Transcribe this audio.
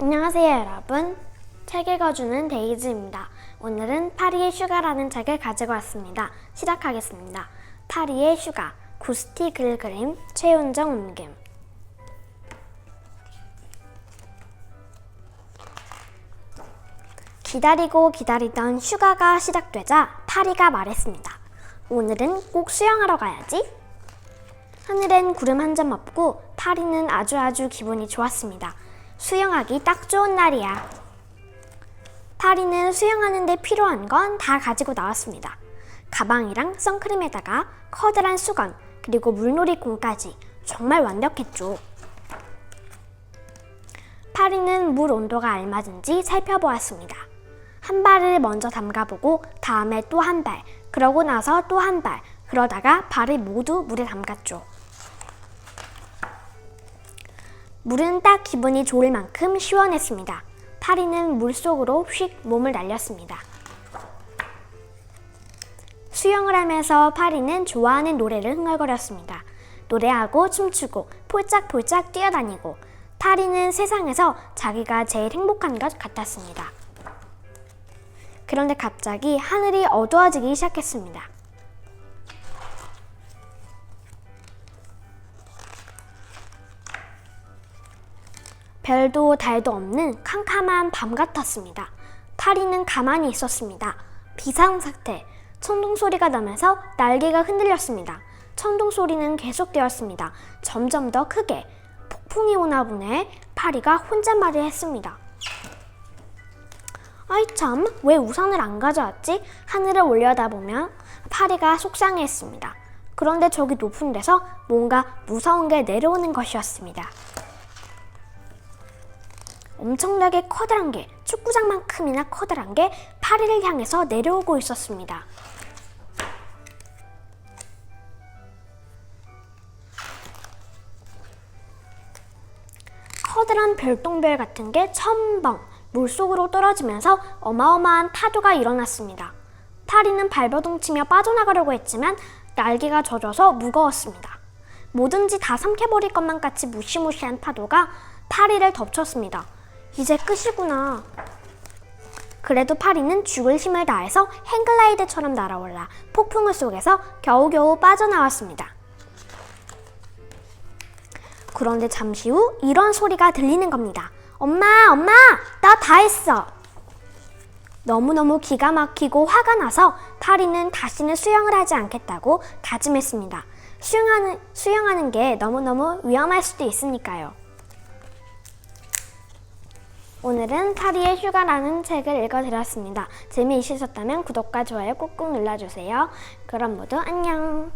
안녕하세요, 여러분. 책 읽어주는 데이즈입니다. 오늘은 파리의 슈가라는 책을 가지고 왔습니다. 시작하겠습니다. 파리의 슈가, 구스티 글 그림, 최윤정 옮김. 기다리고 기다리던 휴가가 시작되자 파리가 말했습니다. 오늘은 꼭 수영하러 가야지. 하늘엔 구름 한 점 없고 파리는 아주 아주 기분이 좋았습니다. 수영하기 딱 좋은 날이야. 파리는 수영하는 데 필요한 건 다 가지고 나왔습니다. 가방이랑 선크림에다가 커다란 수건, 그리고 물놀이 공까지 정말 완벽했죠. 파리는 물 온도가 알맞은지 살펴보았습니다. 한 발을 먼저 담가보고 다음에 또 한 발, 그러고 나서 또 한 발, 그러다가 발을 모두 물에 담갔죠. 물은 딱 기분이 좋을 만큼 시원했습니다. 파리는 물 속으로 휙 몸을 날렸습니다. 수영을 하면서 파리는 좋아하는 노래를 흥얼거렸습니다. 노래하고 춤추고 폴짝폴짝 뛰어다니고 파리는 세상에서 자기가 제일 행복한 것 같았습니다. 그런데 갑자기 하늘이 어두워지기 시작했습니다. 별도 달도 없는 캄캄한 밤 같았습니다. 파리는 가만히 있었습니다. 비상사태, 천둥 소리가 나면서 날개가 흔들렸습니다. 천둥 소리는 계속되었습니다. 점점 더 크게 폭풍이 오나 보네. 파리가 혼잣말을 했습니다. 아이 참, 왜 우산을 안 가져왔지? 하늘을 올려다보면 파리가 속상해했습니다. 그런데 저기 높은 데서 뭔가 무서운 게 내려오는 것이었습니다. 엄청나게 커다란 게 축구장만큼이나 커다란 게 파리를 향해서 내려오고 있었습니다. 커다란 별똥별 같은 게 첨벙 물속으로 떨어지면서 어마어마한 파도가 일어났습니다. 파리는 발버둥 치며 빠져나가려고 했지만 날개가 젖어서 무거웠습니다. 뭐든지 다 삼켜버릴 것만 같이 무시무시한 파도가 파리를 덮쳤습니다. 이제 끝이구나. 그래도 파리는 죽을 힘을 다해서 행글라이드처럼 날아올라 폭풍을 속에서 겨우겨우 빠져나왔습니다. 그런데 잠시 후 이런 소리가 들리는 겁니다. 엄마, 엄마, 나 다 했어. 너무너무 기가 막히고 화가 나서 파리는 다시는 수영을 하지 않겠다고 다짐했습니다. 수영하는, 수영하는 게 너무너무 위험할 수도 있으니까요. 오늘은 파리의 휴가라는 책을 읽어드렸습니다. 재미있으셨다면 구독과 좋아요 꾹꾹 눌러주세요. 그럼 모두 안녕.